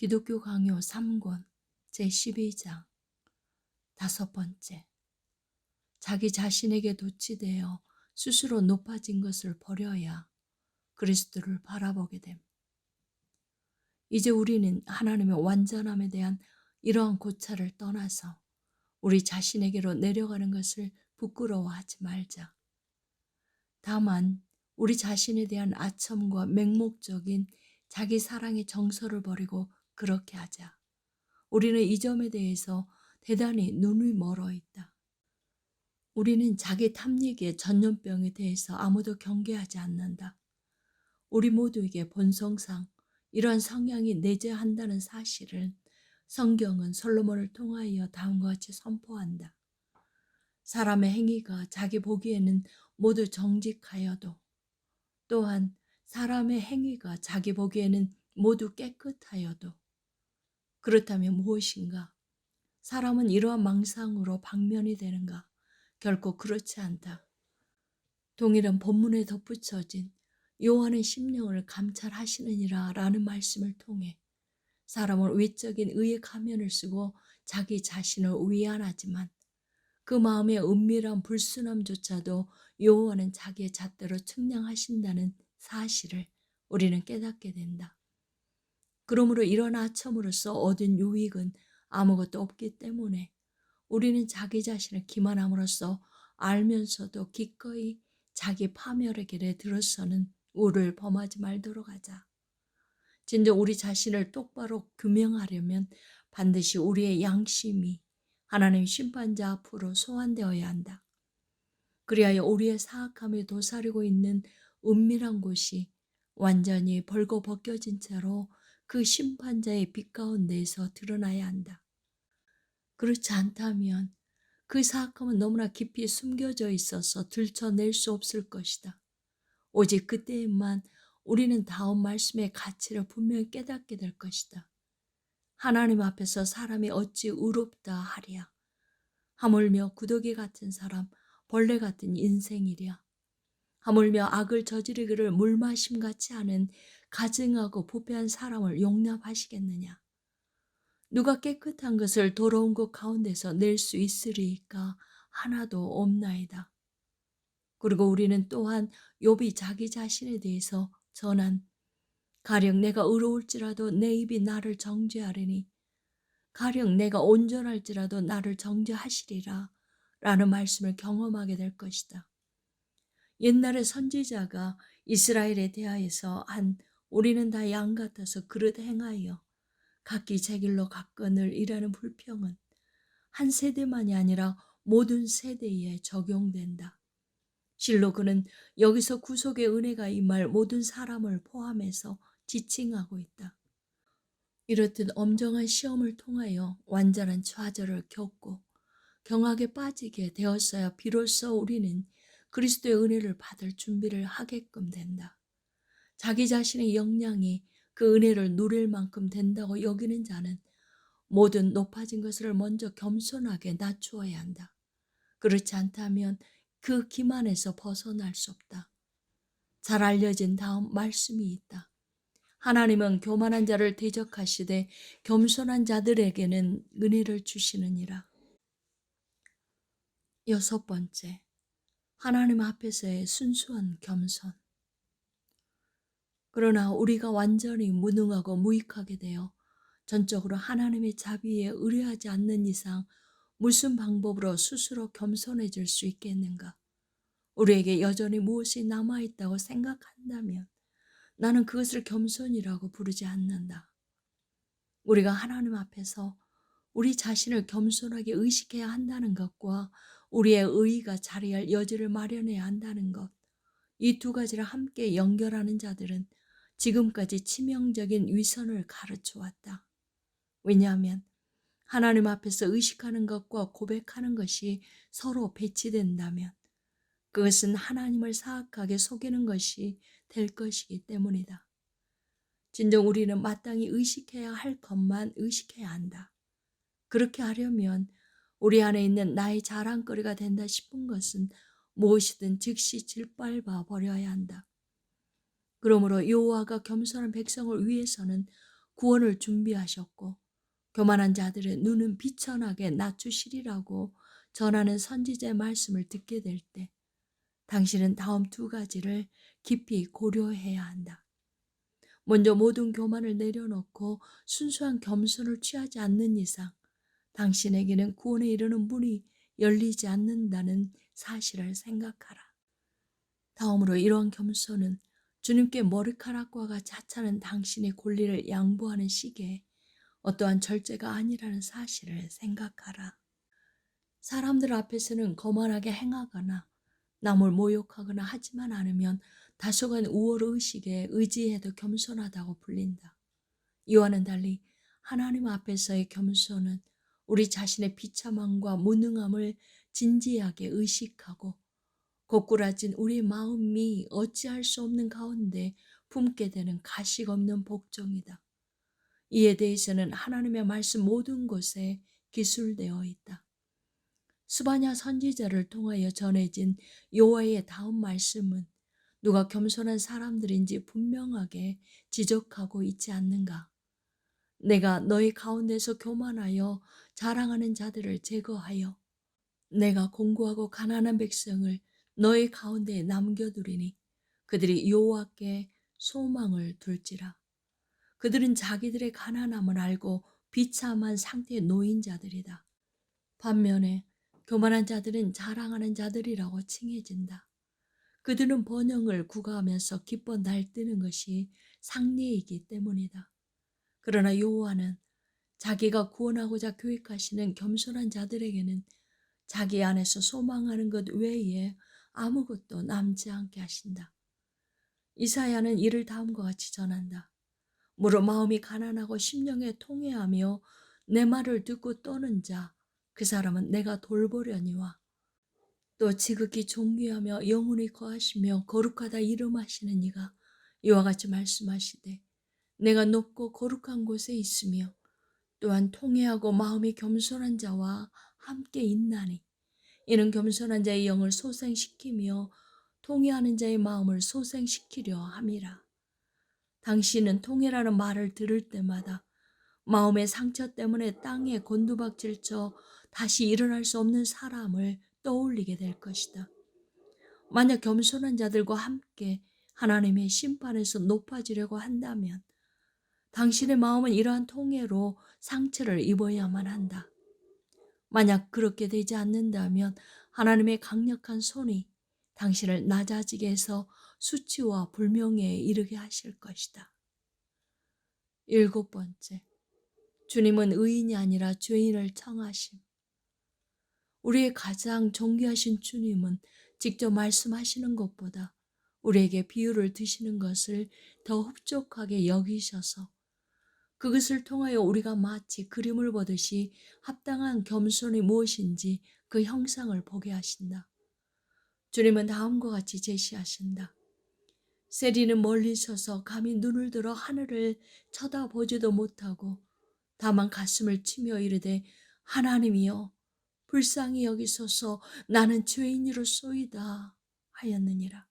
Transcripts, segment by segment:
기독교 강요 3권 제12장 다섯 번째 자기 자신에게 도취되어 스스로 높아진 것을 버려야 그리스도를 바라보게 됨. 이제 우리는 하나님의 완전함에 대한 이러한 고찰을 떠나서 우리 자신에게로 내려가는 것을 부끄러워하지 말자. 다만 우리 자신에 대한 아첨과 맹목적인 자기 사랑의 정서를 버리고 그렇게 하자. 우리는 이 점에 대해서 대단히 눈이 멀어 있다. 우리는 자기 탐닉의 전염병에 대해서 아무도 경계하지 않는다. 우리 모두에게 본성상 이러한 성향이 내재한다는 사실을 성경은 솔로몬을 통하여 다음과 같이 선포한다. 사람의 행위가 자기 보기에는 모두 정직하여도 또한 사람의 행위가 자기 보기에는 모두 깨끗하여도 그렇다면 무엇인가? 사람은 이러한 망상으로 방면이 되는가? 결코 그렇지 않다. 동일한 본문에 덧붙여진 요한의 심령을 감찰하시느니라 라는 말씀을 통해 사람은 외적인 의의 가면을 쓰고 자기 자신을 위안하지만 그 마음의 은밀한 불순함조차도 여호와는 자기의 잣대로 측량하신다는 사실을 우리는 깨닫게 된다. 그러므로 이런 아첨으로써 얻은 유익은 아무것도 없기 때문에 우리는 자기 자신을 기만함으로써 알면서도 기꺼이 자기 파멸의 길에 들어서는 우를 범하지 말도록 하자. 진정 우리 자신을 똑바로 규명하려면 반드시 우리의 양심이 하나님 심판자 앞으로 소환되어야 한다. 그리하여 우리의 사악함에 도사리고 있는 은밀한 곳이 완전히 벌거 벗겨진 채로 그 심판자의 빛 가운데에서 드러나야 한다. 그렇지 않다면 그 사악함은 너무나 깊이 숨겨져 있어서 들춰낼 수 없을 것이다. 오직 그때에만 우리는 다음 말씀의 가치를 분명히 깨닫게 될 것이다. 하나님 앞에서 사람이 어찌 의롭다 하랴. 하물며 구더기 같은 사람, 벌레 같은 인생이랴. 하물며 악을 저지르기를 물마심 같지 않은 가증하고 부패한 사람을 용납하시겠느냐. 누가 깨끗한 것을 더러운 것 가운데서 낼 수 있으리까 하나도 없나이다. 그리고 우리는 또한 욥이 자기 자신에 대해서 전한 가령 내가 의로울지라도 내 입이 나를 정죄하리니 가령 내가 온전할지라도 나를 정죄하시리라 라는 말씀을 경험하게 될 것이다. 옛날에 선지자가 이스라엘에 대하여서 한 우리는 다 양 같아서 그릇 행하여 각기 제 길로 갔거늘 이라는 불평은 한 세대만이 아니라 모든 세대에 적용된다. 실로 그는 여기서 구속의 은혜가 임할 모든 사람을 포함해서 지칭하고 있다. 이렇듯 엄정한 시험을 통하여 완전한 좌절을 겪고 경악에 빠지게 되었어야 비로소 우리는 그리스도의 은혜를 받을 준비를 하게끔 된다. 자기 자신의 역량이 그 은혜를 누릴 만큼 된다고 여기는 자는 모든 높아진 것을 먼저 겸손하게 낮추어야 한다. 그렇지 않다면 그 기만에서 벗어날 수 없다. 잘 알려진 다음 말씀이 있다. 하나님은 교만한 자를 대적하시되 겸손한 자들에게는 은혜를 주시느니라. 여섯 번째, 하나님 앞에서의 순수한 겸손. 그러나 우리가 완전히 무능하고 무익하게 되어 전적으로 하나님의 자비에 의뢰하지 않는 이상 무슨 방법으로 스스로 겸손해질 수 있겠는가? 우리에게 여전히 무엇이 남아있다고 생각한다면 나는 그것을 겸손이라고 부르지 않는다. 우리가 하나님 앞에서 우리 자신을 겸손하게 의식해야 한다는 것과 우리의 의의가 자리할 여지를 마련해야 한다는 것, 이 두 가지를 함께 연결하는 자들은 지금까지 치명적인 위선을 가르쳐 왔다. 왜냐하면 하나님 앞에서 의식하는 것과 고백하는 것이 서로 배치된다면 그것은 하나님을 사악하게 속이는 것이 될 것이기 때문이다. 진정 우리는 마땅히 의식해야 할 것만 의식해야 한다. 그렇게 하려면 우리 안에 있는 나의 자랑거리가 된다 싶은 것은 무엇이든 즉시 질밟아 버려야 한다. 그러므로 여호와가 겸손한 백성을 위해서는 구원을 준비하셨고 교만한 자들의 눈은 비천하게 낮추시리라고 전하는 선지자의 말씀을 듣게 될 때 당신은 다음 두 가지를 깊이 고려해야 한다. 먼저 모든 교만을 내려놓고 순수한 겸손을 취하지 않는 이상 당신에게는 구원에 이르는 문이 열리지 않는다는 사실을 생각하라. 다음으로 이러한 겸손은 주님께 머리카락과 자차는 당신의 권리를 양보하는 시기에 어떠한 절제가 아니라는 사실을 생각하라. 사람들 앞에서는 거만하게 행하거나 남을 모욕하거나 하지만 않으면 다소간 우월 의식에 의지해도 겸손하다고 불린다. 이와는 달리 하나님 앞에서의 겸손은 우리 자신의 비참함과 무능함을 진지하게 의식하고 고꾸라진 우리 마음이 어찌할 수 없는 가운데 품게 되는 가식 없는 복종이다. 이에 대해서는 하나님의 말씀 모든 곳에 기술되어 있다. 스바냐 선지자를 통하여 전해진 요하의 다음 말씀은 누가 겸손한 사람들인지 분명하게 지적하고 있지 않는가? 내가 너희 가운데서 교만하여 자랑하는 자들을 제거하여 내가 공고하고 가난한 백성을 너희 가운데 남겨두리니 그들이 여호와께 소망을 둘지라. 그들은 자기들의 가난함을 알고 비참한 상태에 놓인 자들이다. 반면에 교만한 자들은 자랑하는 자들이라고 칭해진다. 그들은 번영을 구가하면서 기뻐 날뛰는 것이 상례이기 때문이다. 그러나 여호와는 자기가 구원하고자 교육하시는 겸손한 자들에게는 자기 안에서 소망하는 것 외에 아무것도 남지 않게 하신다. 이사야는 이를 다음과 같이 전한다. 무릇 마음이 가난하고 심령에 통해하며 내 말을 듣고 떠는 자, 그 사람은 내가 돌보려니와 또 지극히 존귀하며 영혼이 거하시며 거룩하다 이름하시는 이가 이와 같이 말씀하시되 내가 높고 거룩한 곳에 있으며 또한 통회하고 마음이 겸손한 자와 함께 있나니 이는 겸손한 자의 영을 소생시키며 통회하는 자의 마음을 소생시키려 함이라. 당신은 통회라는 말을 들을 때마다 마음의 상처 때문에 땅에 곤두박질 쳐 다시 일어날 수 없는 사람을 떠올리게 될 것이다. 만약 겸손한 자들과 함께 하나님의 심판에서 높아지려고 한다면 당신의 마음은 이러한 통해로 상처를 입어야만 한다. 만약 그렇게 되지 않는다면 하나님의 강력한 손이 당신을 낮아지게 해서 수치와 불명예에 이르게 하실 것이다. 일곱 번째, 주님은 의인이 아니라 죄인을 청하심. 우리의 가장 존귀하신 주님은 직접 말씀하시는 것보다 우리에게 비유를 드시는 것을 더 흡족하게 여기셔서 그것을 통하여 우리가 마치 그림을 보듯이 합당한 겸손이 무엇인지 그 형상을 보게 하신다. 주님은 다음과 같이 제시하신다. 세리는 멀리 서서 감히 눈을 들어 하늘을 쳐다보지도 못하고 다만 가슴을 치며 이르되 하나님이여 불쌍히 여기소서 나는 죄인이로소이다 하였느니라.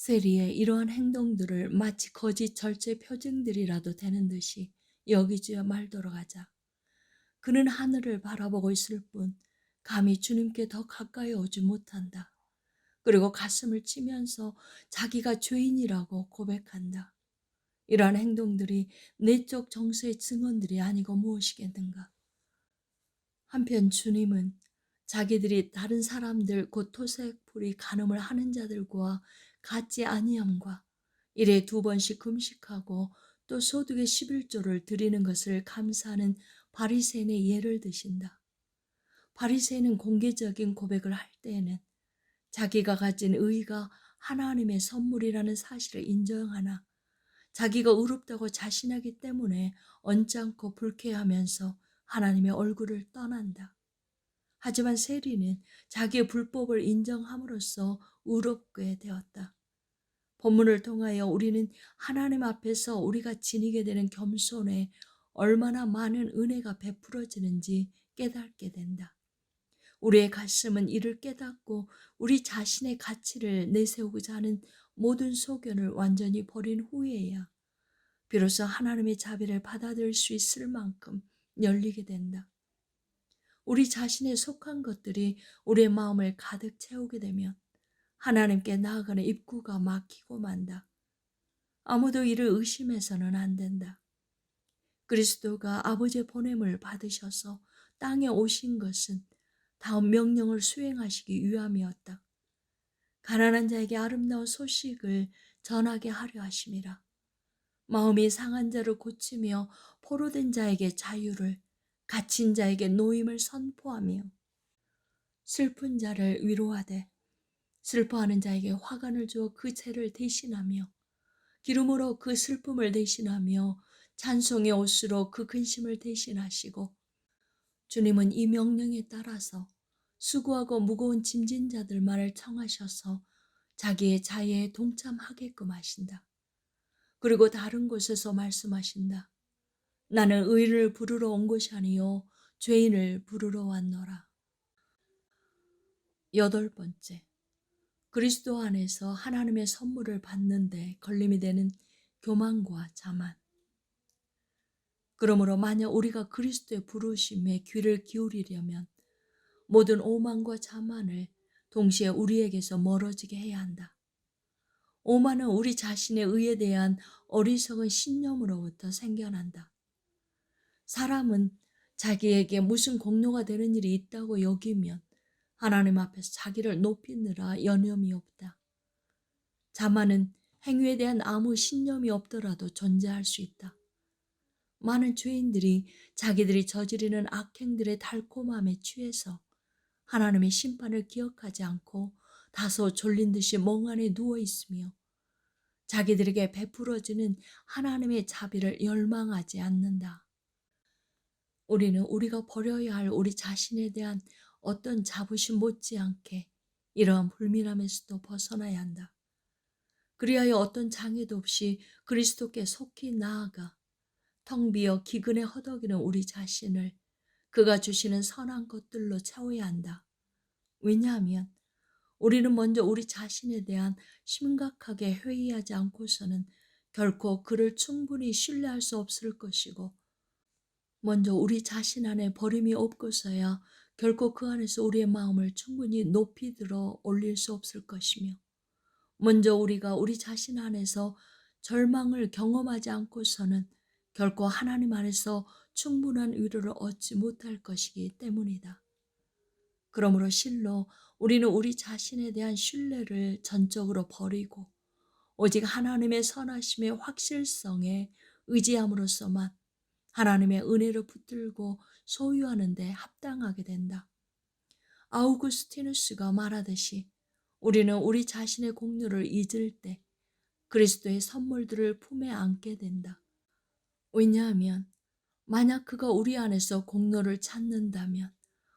세리의 이러한 행동들을 마치 거짓 절제 표징들이라도 되는 듯이 여기지어 말도록 하자. 그는 하늘을 바라보고 있을 뿐 감히 주님께 더 가까이 오지 못한다. 그리고 가슴을 치면서 자기가 죄인이라고 고백한다. 이러한 행동들이 내적 정서의 증언들이 아니고 무엇이겠는가. 한편 주님은 자기들이 다른 사람들 곧 토색풀이 간음을 하는 자들과 같지 아니함과 일에 두 번씩 금식하고 또 소득의 11조를 드리는 것을 감사하는 바리새인의 예를 드신다. 바리새인은 공개적인 고백을 할 때에는 자기가 가진 의가 하나님의 선물이라는 사실을 인정하나 자기가 의롭다고 자신하기 때문에 언짢고 불쾌하면서 하나님의 얼굴을 떠난다. 하지만 세리는 자기의 불법을 인정함으로써 의롭게 되었다. 본문을 통하여 우리는 하나님 앞에서 우리가 지니게 되는 겸손에 얼마나 많은 은혜가 베풀어지는지 깨닫게 된다. 우리의 가슴은 이를 깨닫고 우리 자신의 가치를 내세우고자 하는 모든 소견을 완전히 버린 후에야 비로소 하나님의 자비를 받아들일 수 있을 만큼 열리게 된다. 우리 자신에 속한 것들이 우리의 마음을 가득 채우게 되면 하나님께 나아가는 입구가 막히고 만다. 아무도 이를 의심해서는 안 된다. 그리스도가 아버지의 보냄을 받으셔서 땅에 오신 것은 다음 명령을 수행하시기 위함이었다. 가난한 자에게 아름다운 소식을 전하게 하려 하심이라. 마음이 상한 자를 고치며 포로된 자에게 자유를, 갇힌 자에게 노임을 선포하며 슬픈 자를 위로하되 슬퍼하는 자에게 화관을 주어 그 죄를 대신하며 기름으로 그 슬픔을 대신하며 찬송의 옷으로 그 근심을 대신하시고 주님은 이 명령에 따라서 수고하고 무거운 짐진 자들만을 청하셔서 자기의 자유에 동참하게끔 하신다. 그리고 다른 곳에서 말씀하신다. 나는 의를 부르러 온 것이 아니요 죄인을 부르러 왔노라. 여덟 번째. 그리스도 안에서 하나님의 선물을 받는데 걸림이 되는 교만과 자만. 그러므로 만약 우리가 그리스도의 부르심에 귀를 기울이려면 모든 오만과 자만을 동시에 우리에게서 멀어지게 해야 한다. 오만은 우리 자신의 의에 대한 어리석은 신념으로부터 생겨난다. 사람은 자기에게 무슨 공로가 되는 일이 있다고 여기면 하나님 앞에서 자기를 높이느라 여념이 없다. 자만은 행위에 대한 아무 신념이 없더라도 존재할 수 있다. 많은 죄인들이 자기들이 저지르는 악행들의 달콤함에 취해서 하나님의 심판을 기억하지 않고 다소 졸린 듯이 멍하니 누워 있으며 자기들에게 베풀어지는 하나님의 자비를 열망하지 않는다. 우리는 우리가 버려야 할 우리 자신에 대한 어떤 자부심 못지않게 이러한 불민함에서도 벗어나야 한다. 그리하여 어떤 장애도 없이 그리스도께 속히 나아가 텅 비어 기근에 허덕이는 우리 자신을 그가 주시는 선한 것들로 채워야 한다. 왜냐하면 우리는 먼저 우리 자신에 대한 심각하게 회의하지 않고서는 결코 그를 충분히 신뢰할 수 없을 것이고 먼저 우리 자신 안에 버림이 없고서야 결코 그 안에서 우리의 마음을 충분히 높이 들어 올릴 수 없을 것이며 먼저 우리가 우리 자신 안에서 절망을 경험하지 않고서는 결코 하나님 안에서 충분한 위로를 얻지 못할 것이기 때문이다. 그러므로 실로 우리는 우리 자신에 대한 신뢰를 전적으로 버리고 오직 하나님의 선하심의 확실성에 의지함으로써만 하나님의 은혜를 붙들고 소유하는 데 합당하게 된다. 아우구스티누스가 말하듯이 우리는 우리 자신의 공로를 잊을 때 그리스도의 선물들을 품에 안게 된다. 왜냐하면 만약 그가 우리 안에서 공로를 찾는다면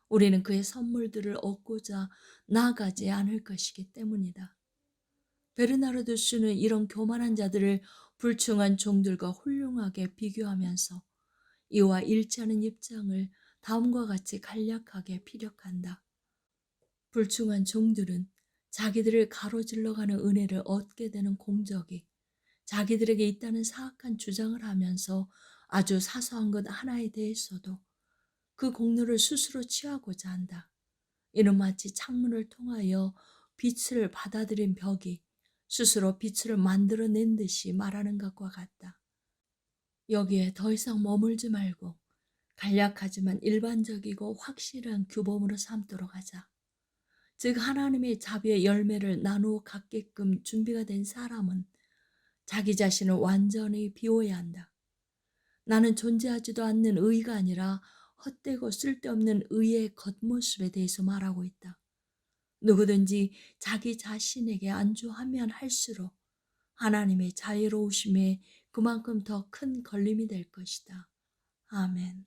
우리는 그의 선물들을 얻고자 나아가지 않을 것이기 때문이다. 베르나르도스는 이런 교만한 자들을 불충한 종들과 훌륭하게 비교하면서 이와 일치하는 입장을 다음과 같이 간략하게 피력한다. 불충한 종들은 자기들을 가로질러 가는 은혜를 얻게 되는 공적이 자기들에게 있다는 사악한 주장을 하면서 아주 사소한 것 하나에 대해서도 그 공로를 스스로 취하고자 한다. 이는 마치 창문을 통하여 빛을 받아들인 벽이 스스로 빛을 만들어낸 듯이 말하는 것과 같다. 여기에 더 이상 머물지 말고 간략하지만 일반적이고 확실한 규범으로 삼도록 하자. 즉 하나님의 자비의 열매를 나누어 갖게끔 준비가 된 사람은 자기 자신을 완전히 비워야 한다. 나는 존재하지도 않는 의가 아니라 헛되고 쓸데없는 의의 겉모습에 대해서 말하고 있다. 누구든지 자기 자신에게 안주하면 할수록 하나님의 자유로우심에 그만큼 더 큰 걸림이 될 것이다. 아멘.